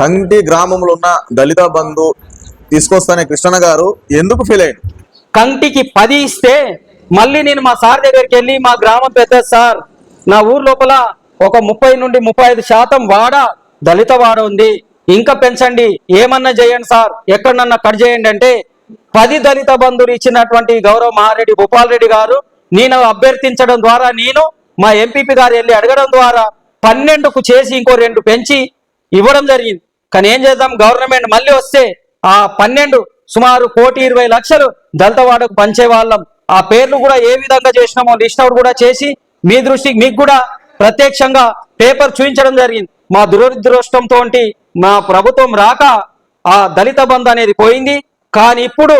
కంటి గ్రామంలో ఉన్న దళిత బంధు తీసుకొస్తానే కృష్ణ గారు. ఎందుకు ఫీల్ అయ్యాడు? కంటికి పది ఇస్తే మళ్ళీ నేను మా సార్ దగ్గరికి వెళ్ళి మా గ్రామం పెద్ద సార్ నా ఊరు లోపల ఒక ముప్పై నుండి ముప్పై ఐదు శాతం వాడ దళిత వాడ ఉంది. ఇంకా పెంచండి ఏమన్నా చేయండి సార్ ఎక్కడన్నా కట్ చేయండి అంటే పది దళిత బంధువులు ఇచ్చినటువంటి గౌరవ మహారెడ్డి భూపాల్ రెడ్డి గారు నేను అభ్యర్థించడం ద్వారా నేను మా ఎంపీపీ గారు వెళ్ళి అడగడం ద్వారా పన్నెండుకు చేసి ఇంకో రెండు పెంచి ఇవ్వడం జరిగింది. కానీ ఏం చేద్దాం? గవర్నమెంట్ మళ్ళీ వస్తే ఆ పన్నెండు సుమారు కోటి ఇరవై లక్షలు దళితవాడకు పంచే వాళ్ళం. ఆ పేర్లు కూడా ఏ విధంగా చేసినామో లిస్ట్ అవుట్ కూడా చేసి మీ దృష్టికి మీకు కూడా ప్రత్యక్షంగా పేపర్ చూపించడం జరిగింది. మా దురదృష్టంతో మా ప్రభుత్వం రాక ఆ దళిత బంధు అనేది పోయింది. కానీ ఇప్పుడు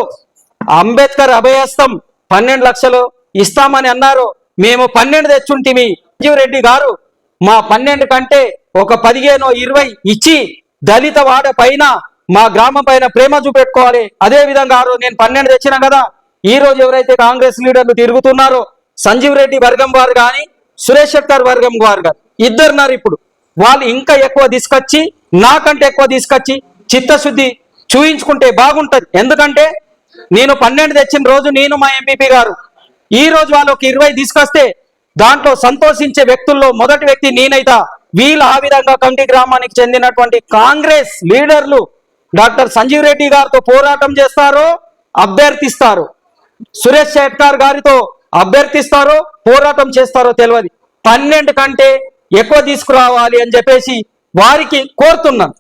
అంబేద్కర్ అభయస్తం పన్నెండు లక్షలు ఇస్తామని అన్నారు. మేము పన్నెండు తెచ్చుంటిమి. సంజీవ్ రెడ్డి గారు మా పన్నెండు కంటే ఒక పదిహేను ఇరవై ఇచ్చి దళిత వాడ పైన మా గ్రామం పైన ప్రేమ చూపెట్టుకోవాలి. అదే విధంగా ఆ రోజు నేను పన్నెండు తెచ్చిన కదా ఈ రోజు ఎవరైతే కాంగ్రెస్ లీడర్లు తిరుగుతున్నారో సంజీవ్ రెడ్డి వర్గం వారు కానీ సురేష్ శెట్టర్ వర్గం వారు కానీ ఇద్దరున్నారు ఇప్పుడు. వాళ్ళు ఇంకా ఎక్కువ తీసుకొచ్చి నాకంటే ఎక్కువ తీసుకొచ్చి చిత్తశుద్ధి చూయించుకుంటే బాగుంటది. ఎందుకంటే నేను పన్నెండు తెచ్చిన రోజు నేను మా ఎంపీపీ గారు. ఈ రోజు వాళ్ళు ఒక ఇరవై తీసుకొస్తే దాంట్లో సంతోషించే వ్యక్తుల్లో మొదటి వ్యక్తి నేనైతా. వీళ్ళు ఆ విధంగా కంటి గ్రామానికి చెందినటువంటి కాంగ్రెస్ లీడర్లు డాక్టర్ సంజీవ్ రెడ్డి గారితో పోరాటం చేస్తారో అభ్యర్థిస్తారు. సురేష్ శెట్టార్ గారితో అభ్యర్థిస్తారో పోరాటం చేస్తారో తెలియదు. పన్నెండు కంటే ఎక్కువ తీసుకురావాలి అని చెప్పేసి వారికి కోరుతున్నాను.